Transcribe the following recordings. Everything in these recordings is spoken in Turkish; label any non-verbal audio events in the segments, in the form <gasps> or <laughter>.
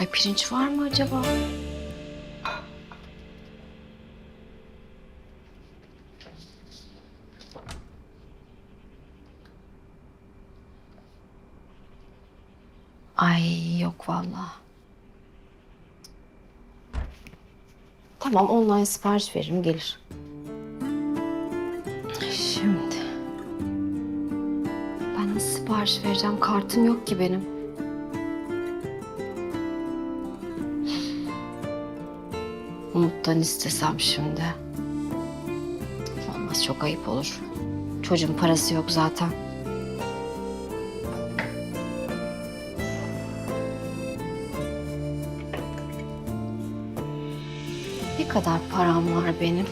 Ay pirinç var mı acaba? Ay yok vallahi. Tamam online sipariş veririm gelir. Şimdi. Ben nasıl sipariş vereceğim? Kartım yok ki benim. Umut'tan istesem şimdi. Olmaz çok ayıp olur. Çocuğun parası yok zaten. Ne kadar param var benim?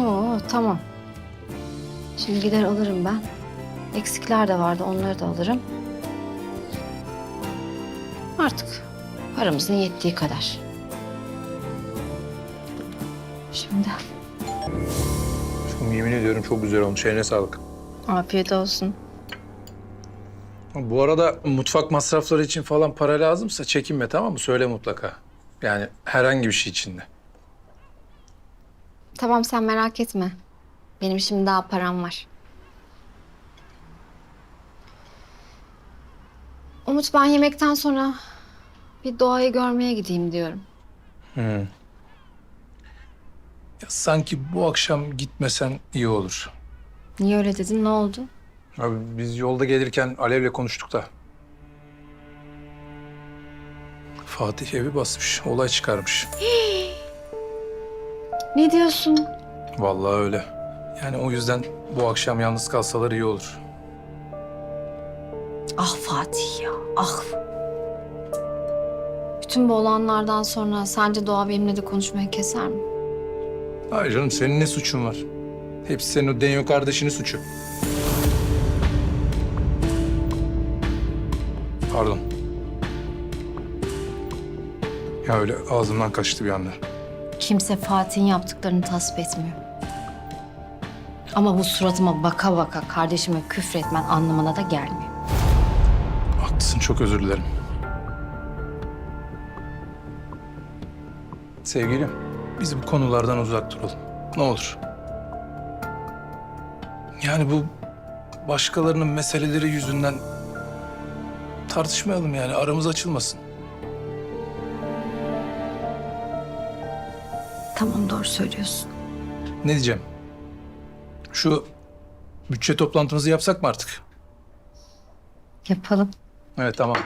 Oo tamam. Şimdi gider alırım ben. Eksikler de vardı onları da alırım. Artık paramızın yettiği kadar. Şimdi Aşkım yemin ediyorum çok güzel olmuş. Eline sağlık. afiyet olsun. Bu arada mutfak masrafları için falan para lazımsa çekinme tamam mı? Söyle mutlaka. Yani herhangi bir şey içinde. Tamam sen merak etme. Benim şimdi daha param var. Umut ben yemekten sonra bir doğayı görmeye gideyim diyorum. Ya sanki bu akşam gitmesen iyi olur. Niye öyle dedin? Ne oldu? Abi biz yolda gelirken Alev'le konuştuk da. Fatih evi basmış, olay çıkarmış. <gasps> Ne diyorsun? Vallahi öyle. Yani o yüzden bu akşam yalnız kalsalar iyi olur. Ah Fatih ya, ah. Bütün bu olanlardan sonra sence Doğa benimle de konuşmayı keser mi? Hayır canım senin ne suçun var? Hepsi senin o Denyo kardeşinin suçu. Pardon. Ya öyle ağzımdan kaçtı bir anda. Kimse Fatih'in yaptıklarını tasvip etmiyor. Ama bu suratıma baka baka kardeşime küfretmen anlamına da gelmiyor. Haklısın çok özür dilerim. Sevgilim, biz bu konulardan uzak duralım. Ne olur. Yani bu başkalarının meseleleri yüzünden tartışmayalım yani aramız açılmasın. Tamam doğru söylüyorsun. Ne diyeceğim? Şu bütçe toplantımızı yapsak mı artık? Yapalım. Evet tamam.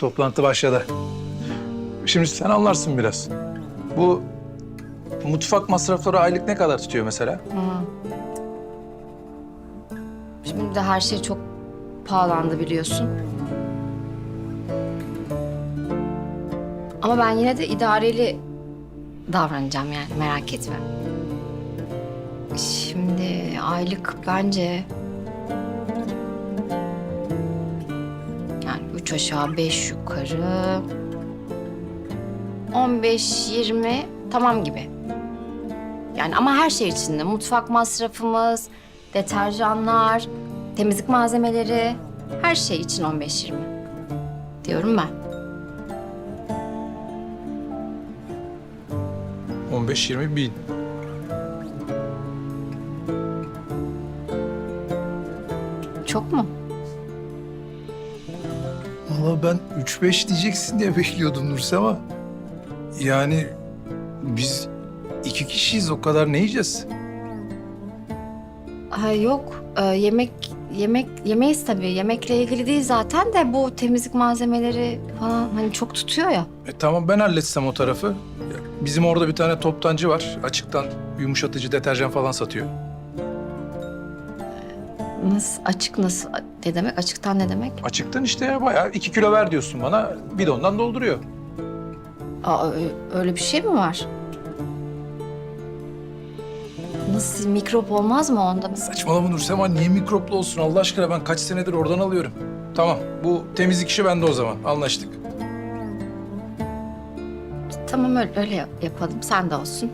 Toplantı başladı. Şimdi sen anlarsın biraz. Bu mutfak masrafları aylık ne kadar tutuyor mesela? Şimdi de her şey çok pahalandı biliyorsun. Ama ben yine de idareli davranacağım yani merak etme. Şimdi aylık bence... Yani üç aşağı beş yukarı... 15-20 tamam gibi. Yani ama her şey içinde. Mutfak masrafımız, deterjanlar, temizlik malzemeleri, her şey için 15-20. Diyorum ben. 15-20 bin. Çok mu? Valla ben 3-5 diyeceksin diye bekliyordum Nursema. Yani biz iki kişiyiz o kadar ne yiyeceğiz? Ha, yok. Ee, yemek yemek yemeyiz tabii. Yemekle ilgili değil zaten de bu temizlik malzemeleri falan hani çok tutuyor ya. E, tamam ben halletsem o tarafı. Bizim orada bir tane toptancı var. Açıktan yumuşatıcı deterjan falan satıyor. Nasıl açık nasıl ne demek? Açıktan ne demek? Açıktan işte ya bayağı iki kilo ver diyorsun bana. Bidondan dolduruyor. Aa, ö- öyle bir şey mi var? Nasıl mikrop olmaz mı onda? Saçmalama Nursema niye mikroplu olsun Allah aşkına ben kaç senedir oradan alıyorum. Tamam bu temizlik işi bende o zaman anlaştık. Tamam öyle, öyle yap- yapalım. Sen de olsun.